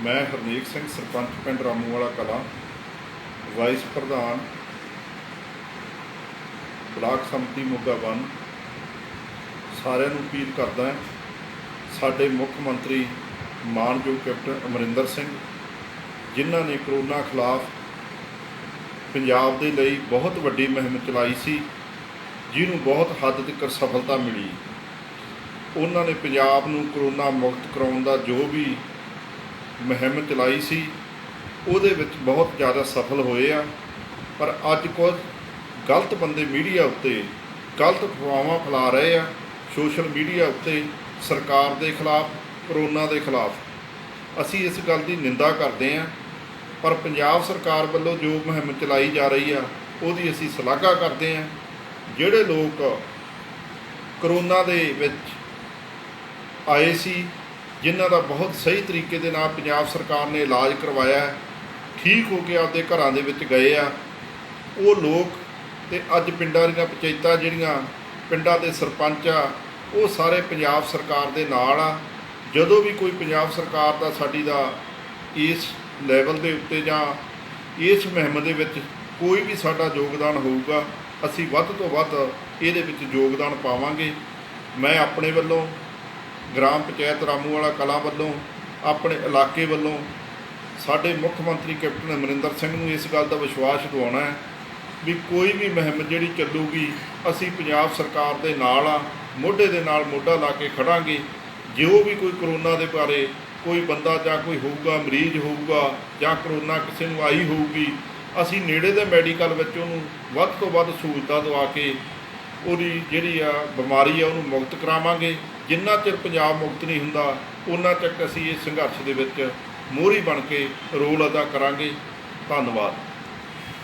ਮੈਂ ਹਰਨੀਕ ਸਿੰਘ, ਸਰਪੰਚ ਪਿੰਡ ਰਾਮੂਵਾਲਾ ਕਲਾਂ ਵਾਈਸ ਪ੍ਰਧਾਨ, ਬਲਾਕ ਸੰਮਤੀ ਮੋਗਾ ਵਨ। ਸਾਰਿਆਂ ਨੂੰ ਅਪੀਲ ਕਰਦਾ ਹਾਂ, ਸਾਡੇ ਮੁੱਖ ਮੰਤਰੀ ਮਾਨਯੋਗ ਕੈਪਟਨ ਅਮਰਿੰਦਰ ਸਿੰਘ, ਜਿਨ੍ਹਾਂ ਨੇ ਕਰੋਨਾ ਖਿਲਾਫ ਪੰਜਾਬ ਦੇ ਲਈ ਬਹੁਤ ਵੱਡੀ ਮੁਹਿੰਮ ਚਲਾਈ ਸੀ, ਜਿਹਨੂੰ ਬਹੁਤ ਹੱਦ ਤੱਕ ਸਫਲਤਾ ਮਿਲੀ। ਉਹਨਾਂ ਨੇ ਪੰਜਾਬ ਨੂੰ ਕਰੋਨਾ ਮੁਕਤ ਕਰਾਉਣ ਦਾ ਜੋ ਵੀ ਮੁਹਿੰਮ ਚਲਾਈ ਸੀ, ਉਹਦੇ ਵਿੱਚ ਬਹੁਤ ਜ਼ਿਆਦਾ ਸਫਲ ਹੋਏ ਆ। ਪਰ ਅੱਜ ਕੁਝ ਗਲਤ ਬੰਦੇ ਮੀਡੀਆ ਉੱਤੇ ਗਲਤ ਅਫਵਾਹਾਂ ਫੈਲਾ ਰਹੇ ਆ। ਸੋਸ਼ਲ ਮੀਡੀਆ ਉੱਤੇ ਸਰਕਾਰ ਦੇ ਖਿਲਾਫ, ਕਰੋਨਾ ਦੇ ਖਿਲਾਫ। ਅਸੀਂ ਇਸ ਗੱਲ ਦੀ ਨਿੰਦਾ ਕਰਦੇ ਆ, ਪਰ ਪੰਜਾਬ ਸਰਕਾਰ ਵੱਲੋਂ ਜੋ ਮੁਹਿੰਮ ਚਲਾਈ ਜਾ ਰਹੀ ਆ, ਉਹਦੀ ਅਸੀਂ ਸ਼ਲਾਘਾ ਕਰਦੇ ਆ। ਜਿਹੜੇ ਲੋਕ ਕਰੋਨਾ ਦੇ ਵਿੱਚ ਆਏ ਸੀ ਜਿਨ੍ਹਾਂ ਦਾ ਬਹੁਤ ਸਹੀ ਤਰੀਕੇ ਦੇ ਨਾਲ ਪੰਜਾਬ ਸਰਕਾਰ ਨੇ ਇਲਾਜ ਕਰਵਾਇਆ ਠੀਕ ਹੋ ਕੇ ਆਪਦੇ ਘਰਾਂ ਦੇ ਵਿੱਚ ਗਏ ਆ। ਉਹ ਲੋਕ ਤੇ ਅੱਜ ਪਿੰਡਾਂ ਦੀਆਂ ਪੰਚਾਇਤਾਂ ਜਿਹੜੀਆਂ ਪਿੰਡਾਂ ਦੇ ਸਰਪੰਚ ਆ, ਉਹ ਸਾਰੇ ਪੰਜਾਬ ਸਰਕਾਰ ਦੇ ਨਾਲ ਆ। ਜਦੋਂ ਵੀ ਕੋਈ ਪੰਜਾਬ ਸਰਕਾਰ ਦਾ ਸਾਡੀ ਦਾ ਇਸ ਲੈਵਲ ਦੇ ਉੱਤੇ ਜਾਂ ਇਸ ਮੁਹਿੰਮ ਦੇ ਵਿੱਚ ਕੋਈ ਵੀ ਸਾਡਾ ਯੋਗਦਾਨ ਹੋਊਗਾ, ਅਸੀਂ ਵੱਧ ਤੋਂ ਵੱਧ ਇਹਦੇ ਵਿੱਚ ਯੋਗਦਾਨ ਪਾਵਾਂਗੇ। ਮੈਂ ਆਪਣੇ ਵੱਲੋਂ ਗ੍ਰਾਮ ਪੰਚਾਇਤ ਰਾਮੂ ਵਾਲਾ ਕਲਾਂ ਵੱਲੋਂ, ਆਪਣੇ ਇਲਾਕੇ ਵੱਲੋਂ ਸਾਡੇ ਮੁੱਖ ਮੰਤਰੀ ਕੈਪਟਨ ਅਮਰਿੰਦਰ ਸਿੰਘ ਨੂੰ ਇਸ ਗੱਲ ਦਾ ਵਿਸ਼ਵਾਸ ਦਿਵਾਉਣਾ ਹੈ ਵੀ ਕੋਈ ਵੀ ਮੁਹਿੰਮ ਜਿਹੜੀ ਚੱਲੂਗੀ, ਅਸੀਂ ਪੰਜਾਬ ਸਰਕਾਰ ਦੇ ਨਾਲ ਆ, ਮੋਢੇ ਦੇ ਨਾਲ ਮੋਢਾ ਲਾ ਕੇ ਖੜਾਂਗੇ। ਜੋ ਵੀ ਕੋਈ ਕਰੋਨਾ ਦੇ ਬਾਰੇ ਕੋਈ ਬੰਦਾ ਜਾਂ ਕੋਈ ਹੋਊਗਾ, ਮਰੀਜ਼ ਹੋਊਗਾ ਜਾਂ ਕਰੋਨਾ ਕਿਸੇ ਨੂੰ ਆਈ ਹੋਊਗੀ, ਅਸੀਂ ਨੇੜੇ ਦੇ ਮੈਡੀਕਲ ਵਿੱਚ ਉਹਨੂੰ ਵੱਧ ਤੋਂ ਵੱਧ ਸਹੂਲਤਾਂ ਦਵਾ ਕੇ ਉਹਦੀ ਜਿਹੜੀ ਆ ਬਿਮਾਰੀ ਆ ਉਹਨੂੰ ਮੁਕਤ ਕਰਾਵਾਂਗੇ। ਜਿੰਨਾ ਚਿਰ ਪੰਜਾਬ ਮੁਕਤ ਨਹੀਂ ਹੁੰਦਾ ਉਹਨਾਂ ਤੱਕ ਅਸੀਂ ਇਸ ਸੰਘਰਸ਼ ਦੇ ਵਿੱਚ ਮੋਹਰੀ ਬਣ ਕੇ ਰੋਲ ਅਦਾ ਕਰਾਂਗੇ। ਧੰਨਵਾਦ।